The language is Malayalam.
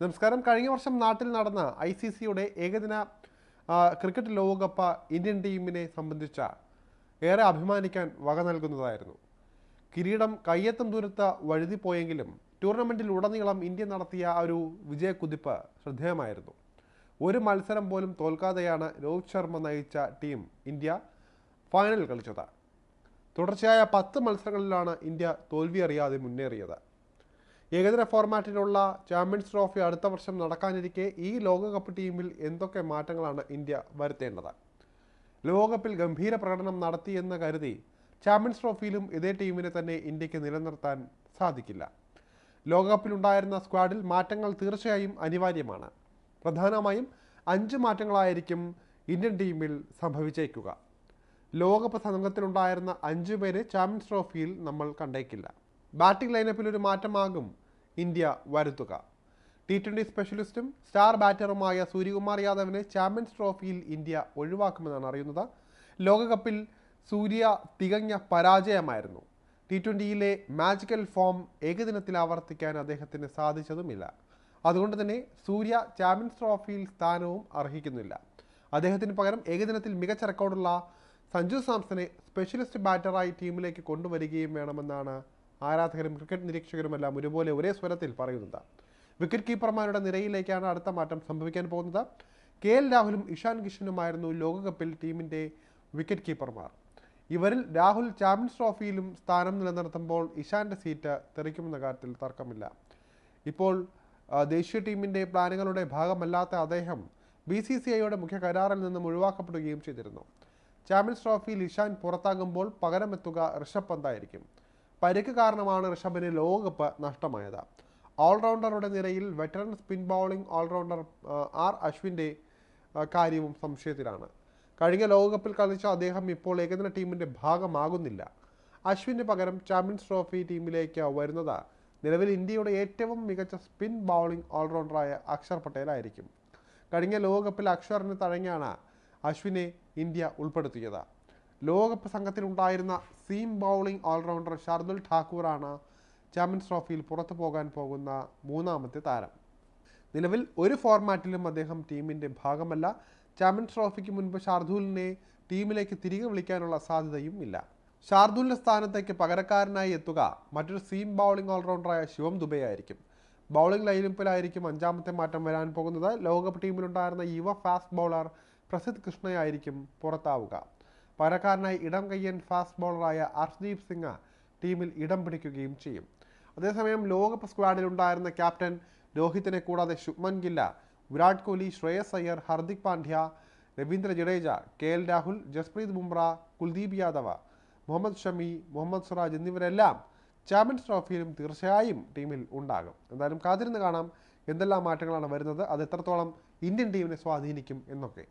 നമസ്കാരം. കഴിഞ്ഞ വർഷം നാട്ടിൽ നടന്ന ഐ സി സിയുടെ ഏകദിന ക്രിക്കറ്റ് ലോകകപ്പ് ഇന്ത്യൻ ടീമിനെ സംബന്ധിച്ച ഏറെ അഭിമാനിക്കാൻ വക നൽകുന്നതായിരുന്നു. കിരീടം കയ്യെത്തും ദൂരത്ത് വഴുതിപ്പോയെങ്കിലും ടൂർണമെന്റിൽ ഉടനീളം ഇന്ത്യ നടത്തിയ ഒരു വിജയക്കുതിപ്പ് ശ്രദ്ധേയമായിരുന്നു. ഒരു മത്സരം പോലും തോൽക്കാതെയാണ് രോഹിത് ശർമ്മ നയിച്ച ടീം ഇന്ത്യ ഫൈനൽ കളിച്ചത്. തുടർച്ചയായ പത്ത് മത്സരങ്ങളിലാണ് ഇന്ത്യ തോൽവി അറിയാതെ മുന്നേറിയത്. ഏകദിന ഫോർമാറ്റിലുള്ള ചാമ്പ്യൻസ് ട്രോഫി അടുത്ത വർഷം നടക്കാനിരിക്കെ ഈ ലോകകപ്പ് ടീമിൽ എന്തൊക്കെ മാറ്റങ്ങളാണ് ഇന്ത്യ വരുത്തേണ്ടത്? ലോകകപ്പിൽ ഗംഭീര പ്രകടനം നടത്തിയെന്ന് കരുതി ചാമ്പ്യൻസ് ട്രോഫിയിലും ഇതേ ടീമിനെ തന്നെ ഇന്ത്യയ്ക്ക് നിലനിർത്താൻ സാധിക്കില്ല. ലോകകപ്പിലുണ്ടായിരുന്ന സ്ക്വാഡിൽ മാറ്റങ്ങൾ തീർച്ചയായും അനിവാര്യമാണ്. പ്രധാനമായും അഞ്ച് മാറ്റങ്ങളായിരിക്കും ഇന്ത്യൻ ടീമിൽ സംഭവിച്ചേക്കുക. ലോകകപ്പ് സംഘത്തിലുണ്ടായിരുന്ന അഞ്ചു പേരെ ചാമ്പ്യൻസ് ട്രോഫിയിൽ നമ്മൾ കണ്ടേക്കില്ല. ബാറ്റിംഗ് ലൈനപ്പിൽ ഒരു മാറ്റമാകും. ഇന്ത്യ വരുത്തുക. ടി ട്വന്റി സ്പെഷ്യലിസ്റ്റും സ്റ്റാർ ബാറ്ററുമായ സൂര്യകുമാർ യാദവിനെ ചാമ്പ്യൻസ് ട്രോഫിയിൽ ഇന്ത്യ ഒഴിവാക്കുമെന്നാണ് അറിയുന്നത്. ലോകകപ്പിൽ സൂര്യ തികഞ്ഞ പരാജയമായിരുന്നു. ടി ട്വന്റിയിലെ മാജിക്കൽ ഫോം ഏകദിനത്തിൽ ആവർത്തിക്കാൻ അദ്ദേഹത്തിന് സാധിച്ചതുമില്ല. അതുകൊണ്ട് തന്നെ സൂര്യ ചാമ്പ്യൻസ് ട്രോഫിയിൽ സ്ഥാനവും അർഹിക്കുന്നില്ല. അദ്ദേഹത്തിന് പകരം ഏകദിനത്തിൽ മികച്ച റെക്കോർഡുള്ള സഞ്ജു സാംസനെ സ്പെഷ്യലിസ്റ്റ് ബാറ്ററായി ടീമിലേക്ക് കൊണ്ടുവരികയും വേണമെന്നാണ് ആരാധകരും ക്രിക്കറ്റ് നിരീക്ഷകരുമെല്ലാം ഒരുപോലെ ഒരേ സ്വരത്തിൽ പറയുന്നുണ്ട്. വിക്കറ്റ് കീപ്പർമാരുടെ നിരയിലേക്കാണ് അടുത്ത മാറ്റം സംഭവിക്കാൻ പോകുന്നത്. കെ എൽ രാഹുലും ഇഷാൻ കിഷനുമായിരുന്നു ലോകകപ്പിൽ ടീമിന്റെ വിക്കറ്റ് കീപ്പർമാർ ഇവരിൽ രാഹുൽ ചാമ്പ്യൻസ് ട്രോഫിയിലും സ്ഥാനം നിലനിർത്തുമ്പോൾ ഇഷാന്റെ സീറ്റ് തെറിക്കുമെന്ന കാര്യത്തിൽ തർക്കമില്ല. ഇപ്പോൾ ദേശീയ ടീമിന്റെ പ്ലാനുകളുടെ ഭാഗമല്ലാത്ത അദ്ദേഹം ബി സി സി ഐയുടെ മുഖ്യ കരാറിൽ നിന്നും ഒഴിവാക്കപ്പെടുകയും ചെയ്തിരുന്നു. ചാമ്പ്യൻസ് ട്രോഫിയിൽ ഇഷാൻ പുറത്താകുമ്പോൾ പകരമെത്തുക ഋഷഭ് പന്തായിരിക്കും. പരിക്ക് കാരണമാണ് ഋഷഭിന് ലോകകപ്പ് നഷ്ടമായത്. ഓൾറൗണ്ടറുടെ നിരയിൽ veteran spin bowling allrounder R അശ്വിന്റെ കാര്യവും സംശയത്തിലാണ്. കഴിഞ്ഞ ലോകകപ്പിൽ കളിച്ച അദ്ദേഹം ഇപ്പോൾ ഏകദിന ടീമിന്റെ ഭാഗമാകുന്നില്ല. അശ്വിന് പകരം ചാമ്പ്യൻസ് ട്രോഫി ടീമിലേക്ക് വരുന്നത് നിലവിൽ ഇന്ത്യയുടെ ഏറ്റവും മികച്ച സ്പിൻ ബൗളിംഗ് ഓൾറൗണ്ടറായ അക്ഷർ പട്ടേലായിരിക്കും. കഴിഞ്ഞ ലോകകപ്പിൽ അക്ഷറിന് തഴങ്ങിയാണ് അശ്വിനെ ഇന്ത്യ ഉൾപ്പെടുത്തിയത്. ലോകകപ്പ് സംഘത്തിലുണ്ടായിരുന്ന സീം ബൗളിംഗ് ഓൾറൗണ്ടർ ഷർദുൽ ഠാക്കൂറാണ് ചാമ്പ്യൻസ് ട്രോഫിയിൽ പുറത്തു പോകാൻ പോകുന്ന മൂന്നാമത്തെ താരം. നിലവിൽ ഒരു ഫോർമാറ്റിലും അദ്ദേഹം ടീമിന്റെ ഭാഗമല്ല. ചാമ്പ്യൻസ് ട്രോഫിക്ക് മുൻപ് ഷാർദൂലിനെ ടീമിലേക്ക് തിരികെ വിളിക്കാനുള്ള സാധ്യതയും ഇല്ല. ഷാർദൂലിന്റെ സ്ഥാനത്തേക്ക് പകരക്കാരനായി എത്തുക മറ്റൊരു സീം ബൗളിംഗ് ഓൾറൗണ്ടറായ ശിവം ദുബെ ആയിരിക്കും ബൗളിംഗ് ലൈനപ്പിലായിരിക്കും അഞ്ചാമത്തെ മാറ്റം വരാൻ പോകുന്നത്. ലോകകപ്പ് ടീമിലുണ്ടായിരുന്ന യുവ ഫാസ്റ്റ് ബൗളർ പ്രസിദ്ധ് കൃഷ്ണയായിരിക്കും പുറത്താവുക. പകരക്കാരനായി ഇടം കയ്യൻ ഫാസ്റ്റ് ബോളറായ അർഷ്ദീപ് സിംഗ് ടീമിൽ ഇടം പിടിക്കുകയും ചെയ്യും. അതേസമയം ലോകകപ്പ് സ്ക്വാഡിൽ ഉണ്ടായിരുന്ന ക്യാപ്റ്റൻ രോഹിത്തിനെ കൂടാതെ ശുഭ്മൻ ഗില്ല വിരാട് കോഹ്ലി ശ്രേയസ് അയ്യർ ഹർദിക് പാണ്ഡ്യ രവീന്ദ്ര ജഡേജ കെ എൽ രാഹുൽ ജസ്പ്രീത് ബുംറ കുൽദീപ് യാദവ മുഹമ്മദ് ഷമി മുഹമ്മദ് സുറാജ് എന്നിവരെല്ലാം ചാമ്പ്യൻസ് ട്രോഫിയിലും തീർച്ചയായും ടീമിൽ ഉണ്ടാകും. എന്തായാലും കാത്തിരുന്ന് കാണാം എന്തെല്ലാം മാറ്റങ്ങളാണ് വരുന്നത് അത് എത്രത്തോളം ഇന്ത്യൻ ടീമിനെ സ്വാധീനിക്കും എന്നൊക്കെ.